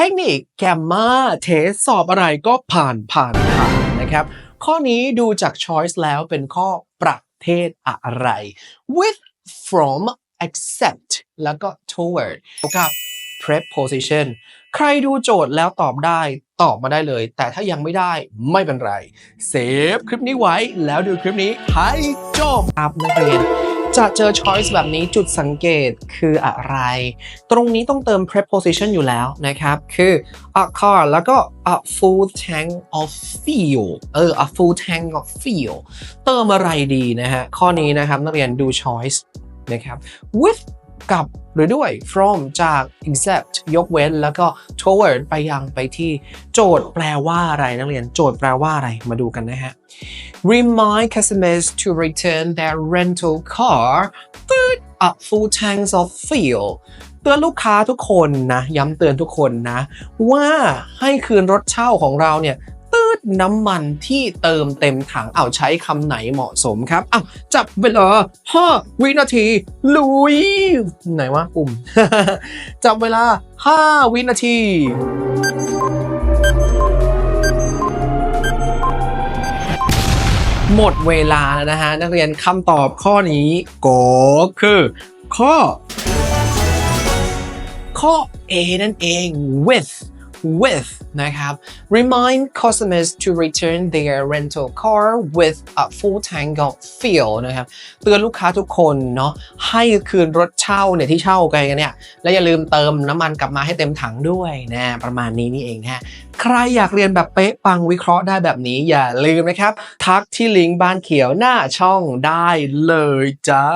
เทคนิคแกมมาเทสสอบอะไรก็ผ่านผ่านผ่านนะครับ ข้อนี้ดูจาก choice แล้วเป็นข้อประเทศอะไร with from accept แล้วก็ toward กับ preposition ใครดูโจทย์แล้วตอบได้ตอบมาได้เลย แต่ถ้ายังไม่ได้ไม่เป็นไร เซฟคลิปนี้ไว้แล้วดูคลิปนี้ให้จบครับนักเรียน จะเจอ choice แบบนี้จุดสังเกตคืออะไร ตรงนี้ต้องเติม preposition อยู่แล้วนะครับ คือ a car แล้วก็ a full tank of fuel เออ a full tank of fuel เติมอะไรดีนะฮะ ข้อนี้นะครับนักเรียนดู choice นะครับ with กับหรือด้วย from จาก except ยกเว้น แล้วก็ toward ไปยังไปที่โจทย์แปลว่าอะไรนักเรียนโจทย์แปลว่าอะไรมาดูกันนะฮะ remind customers to return their rental car with a full tanks of fuel เตือนลูกค้าทุกคนนะ ย้ำเตือนทุกคนนะ ว่าให้คืนรถเช่าของเราเนี่ยตืดน้ำมันที่เติมเต็มถังเอาใช้คำไหนเหมาะสมครับอ้าวจับเวลา5วินาที ลุย ไหนวะปุ่ม จับเวลา 5 วินาที หมดเวลาแล้วนะฮะ นักเรียนคำตอบข้อนี้ก็คือ ข้อ ข้อ A นั่นเอง with with นะครับ remind customers to return their rental car with a full tank of fuel นะครับ เตือนลูกค้าทุกคนเนาะให้คืนรถเช่าเนี่ยที่เช่ากันเนี่ย และอย่าลืมเติมน้ำมันกลับมาให้เต็มถังด้วยนะประมาณนี้นี่เองฮะใครอยากเรียนแบบเป๊ะปังวิเคราะห์ได้แบบนี้อย่าลืมนะครับ ทักที่ลิงก์บ้านเขียวหน้าช่องได้เลยจ้า